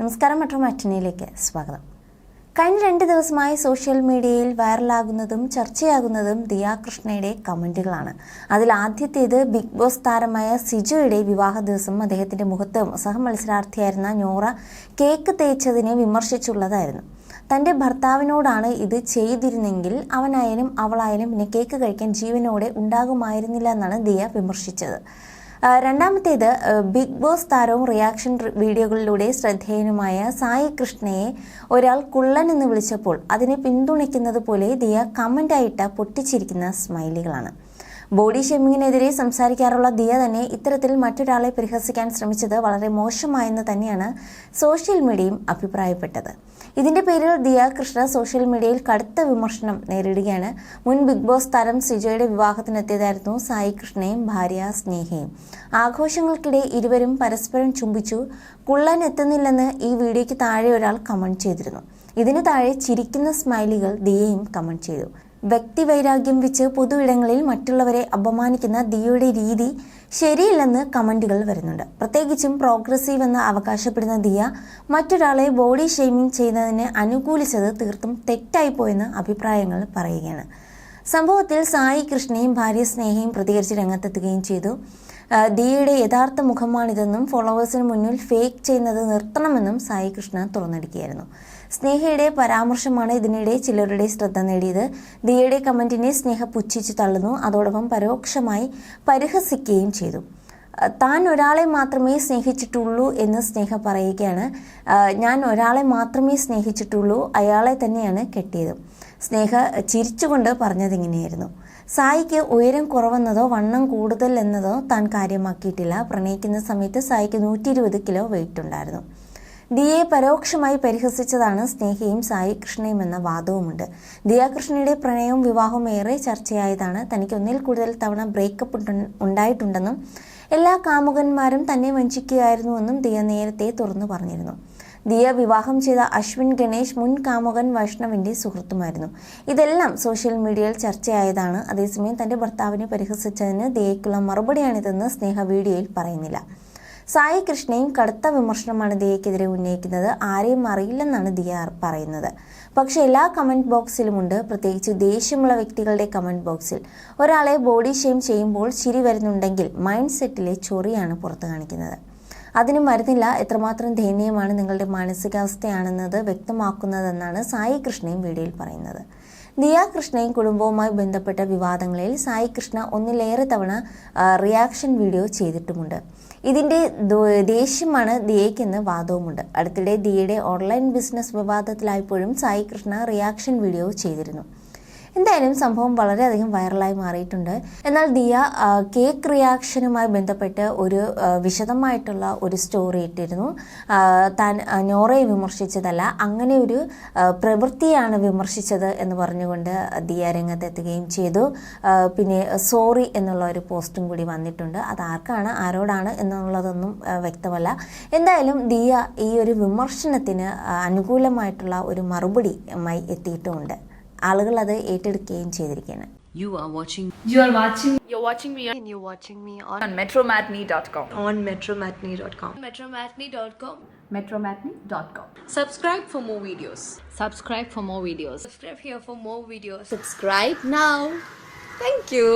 നമസ്കാരം മെട്രോ മാറ്റിനിയിലേക്ക് സ്വാഗതം. കഴിഞ്ഞ രണ്ട് ദിവസമായി സോഷ്യൽ മീഡിയയിൽ വൈറലാകുന്നതും ചർച്ചയാകുന്നതും ദിയ കൃഷ്ണയുടെ കമന്റുകളാണ്. അതിൽ ആദ്യത്തേത് ബിഗ് ബോസ് താരമായ സിജുയുടെ വിവാഹ ദിവസം അദ്ദേഹത്തിന്റെ മുഖത്ത് സഹമത്സരാർത്ഥിയായിരുന്ന നോറ കേക്ക് തേച്ചതിനെ വിമർശിച്ചുള്ളതായിരുന്നു. തന്റെ ഭർത്താവിനോടാണ് ഇത് ചെയ്തിരുന്നെങ്കിൽ അവനായാലും അവളായാലും പിന്നെ കേക്ക് കഴിക്കാൻ ജീവനോടെ ഉണ്ടാകുമായിരുന്നില്ല എന്നാണ് ദിയ വിമർശിച്ചത്. രണ്ടാമത്തേത് ബിഗ് ബോസ് താരവും റിയാക്ഷൻ വീഡിയോകളിലൂടെ ശ്രദ്ധേയനുമായ സായി കൃഷ്ണയെ ഒരാൾ കുള്ളൻ എന്ന് വിളിച്ചപ്പോൾ അതിനെ പിന്തുണയ്ക്കുന്നത് പോലെ ദിയ കമന്റായിട്ട പൊട്ടിച്ചിരിക്കുന്ന സ്മൈലികളാണ്. ബോഡി ഷെമിങ്ങിനെതിരെ സംസാരിക്കാറുള്ള ദിയ തന്നെ ഇത്തരത്തിൽ മറ്റൊരാളെ പരിഹസിക്കാൻ ശ്രമിച്ചത് വളരെ മോശമായെന്ന് തന്നെയാണ് സോഷ്യൽ മീഡിയയും അഭിപ്രായപ്പെട്ടത്. ഇതിന്റെ പേരിൽ ദിയ കൃഷ്ണ സോഷ്യൽ മീഡിയയിൽ കടുത്ത വിമർശനം നേരിടുകയാണ്. മുൻ ബിഗ് ബോസ് താരം സിജോയുടെ വിവാഹത്തിനെത്തിയതായിരുന്നു സായി കൃഷ്ണയും ഭാര്യ സ്നേഹയും. ആഘോഷങ്ങൾക്കിടെ ഇരുവരും പരസ്പരം ചുംബിച്ചു. കുള്ളൻ എത്തുന്നില്ലെന്ന് ഈ വീഡിയോയ്ക്ക് താഴെ ഒരാൾ കമന്റ് ചെയ്തിരുന്നു. ഇതിന് താഴെ ചിരിക്കുന്ന സ്മൈലുകൾ ദിയയും കമന്റ് ചെയ്തു. വ്യക്തിവൈരാഗ്യം വെച്ച് പൊതു ഇടങ്ങളിൽ മറ്റുള്ളവരെ അപമാനിക്കുന്ന ദിയുടെ രീതി ശരിയില്ലെന്ന് കമന്റുകൾ വരുന്നുണ്ട്. പ്രത്യേകിച്ചും പ്രോഗ്രസീവ് എന്ന് അവകാശപ്പെടുന്ന ദിയ മറ്റൊരാളെ ബോഡി ഷെയ്മിംഗ് ചെയ്യുന്നതിനെ അനുകൂലിച്ചത് തീർത്തും തെറ്റായിപ്പോയെന്ന് അഭിപ്രായങ്ങൾ പറയുകയാണ്. സംഭവത്തിൽ സായി കൃഷ്ണയും ഭാര്യ സ്നേഹയും പ്രതികരിച്ച് രംഗത്തെത്തുകയും ചെയ്തു. ദിയയുടെ യഥാർത്ഥ മുഖമാണിതെന്നും ഫോളോവേഴ്സിന് മുന്നിൽ ഫേക്ക് ചെയ്യുന്നത് നിർത്തണമെന്നും സായി കൃഷ്ണ തുറന്നടിക്കുകയായിരുന്നു. സ്നേഹയുടെ പരാമർശമാണ് ഇതിനിടെ ചിലരുടെ ശ്രദ്ധ നേടിയത്. ദിയയുടെ കമന്റിനെ സ്നേഹ പുച്ഛിച്ചു തള്ളുന്നു. അതോടൊപ്പം പരോക്ഷമായി പരിഹസിക്കുകയും ചെയ്തു. താൻ ഒരാളെ മാത്രമേ സ്നേഹിച്ചിട്ടുള്ളൂ എന്ന് സ്നേഹ പറയുകയാണ്. ഞാൻ ഒരാളെ മാത്രമേ സ്നേഹിച്ചിട്ടുള്ളൂ അയാളെ തന്നെയാണ് കെട്ടിയത്. സ്നേഹ ചിരിച്ചുകൊണ്ട് പറഞ്ഞതിങ്ങനെയായിരുന്നു സായിക്ക് ഉയരം കുറവെന്നതോ വണ്ണം കൂടുതൽ എന്നതോ താൻ കാര്യമാക്കിയിട്ടില്ല. പ്രണയിക്കുന്ന സമയത്ത് സായിക്ക് നൂറ്റി ഇരുപത് കിലോ വെയിറ്റ് ഉണ്ടായിരുന്നു. ദിയെ പരോക്ഷമായി പരിഹസിച്ചതാണ് സ്നേഹയും സായി കൃഷ്ണയും എന്ന വാദവുമുണ്ട്. ദിയാകൃഷ്ണയുടെ പ്രണയവും വിവാഹവും ഏറെ ചർച്ചയായതാണ്. തനിക്ക് ഒന്നിൽ കൂടുതൽ തവണ ബ്രേക്കപ്പ് ഉണ്ടായിട്ടുണ്ടെന്നും എല്ലാ കാമുകന്മാരും തന്നെ വഞ്ചിക്കുകയായിരുന്നുവെന്നും ദിയ നേരത്തെ തുറന്നു പറഞ്ഞിരുന്നു. ദിയ വിവാഹം ചെയ്ത അശ്വിൻ ഗണേഷ് മുൻ കാമുകൻ വൈഷ്ണവിന്റെ സുഹൃത്തുമായിരുന്നു. ഇതെല്ലാം സോഷ്യൽ മീഡിയയിൽ ചർച്ചയായതാണ്. അതേസമയം തന്റെ ഭർത്താവിനെ പരിഹസിച്ചതിന് ദിയയ്ക്കുള്ള മറുപടിയാണിതെന്ന് സ്നേഹ വീഡിയോയിൽ പറയുന്നില്ല. സായി കൃഷ്ണയും കടുത്ത വിമർശനമാണ് ദിയയ്ക്കെതിരെ ഉന്നയിക്കുന്നത്. ആരെയും അറിയില്ലെന്നാണ് ദിയ പറയുന്നത്. പക്ഷേ എല്ലാ കമന്റ് ബോക്സിലുമുണ്ട്. പ്രത്യേകിച്ച് ദേഷ്യമുള്ള വ്യക്തികളുടെ കമന്റ് ബോക്സിൽ. ഒരാളെ ബോഡി ഷെയിം ചെയ്യുമ്പോൾ ചിരി വരുന്നുണ്ടെങ്കിൽ മൈൻഡ് സെറ്റിലെ ചൊറിയാണ് പുറത്തു കാണിക്കുന്നത്. അതിന് മരുന്നില്ല. എത്രമാത്രം ദയനീയമാണ് നിങ്ങളുടെ മാനസികാവസ്ഥയാണെന്നത് വ്യക്തമാക്കുന്നതെന്നാണ് സായി കൃഷ്ണയും വീഡിയോയിൽ പറയുന്നത്. ദിയ കൃഷ്ണയും കുടുംബവുമായി ബന്ധപ്പെട്ട വിവാദങ്ങളിൽ സായി കൃഷ്ണ ഒന്നിലേറെ തവണ റിയാക്ഷൻ വീഡിയോ ചെയ്തിട്ടുമുണ്ട്. ഇതിന്റെ ദേഷ്യമാണ് ദിയയ്ക്കെന്ന് വാദവുമുണ്ട്. അടുത്തിടെ ദിയയുടെ ഓൺലൈൻ ബിസിനസ് വിവാദത്തിലായപ്പോഴും സായി കൃഷ്ണ റിയാക്ഷൻ വീഡിയോ ചെയ്തിരുന്നു. എന്തായാലും സംഭവം വളരെയധികം വൈറലായി മാറിയിട്ടുണ്ട്. എന്നാൽ ദിയ കേക്ക് റിയാക്ഷനുമായി ബന്ധപ്പെട്ട് ഒരു വിശദമായിട്ടുള്ള ഒരു സ്റ്റോറി ഇട്ടിരുന്നു. താൻ നോറയെ വിമർശിച്ചതല്ല അങ്ങനെ ഒരു പ്രവൃത്തിയാണ് വിമർശിച്ചത് എന്ന് പറഞ്ഞുകൊണ്ട് ദിയ രംഗത്തെത്തുകയും ചെയ്തു. പിന്നെ സോറി എന്നുള്ള ഒരു പോസ്റ്റും കൂടി വന്നിട്ടുണ്ട്. അത് ആർക്കാണ് ആരോടാണ് എന്നുള്ളതൊന്നും വ്യക്തമല്ല. എന്തായാലും ദിയ ഈ ഒരു വിമർശനത്തിന് അനുകൂലമായിട്ടുള്ള ഒരു മറുപടിയുമായി എത്തിയിട്ടുമുണ്ട് ആളുകൾ അത് ഏറ്റെടുക്കുകയും ചെയ്തിരിക്കുകയാണ് You are watching You are watching You're watching me and you're watching me on, on metromatney.com. on metromatney.com. metromatney.com. metromatney.com. Subscribe for more videos. subscribe for more videos. Subscribe here for more videos. Subscribe now. Thank you.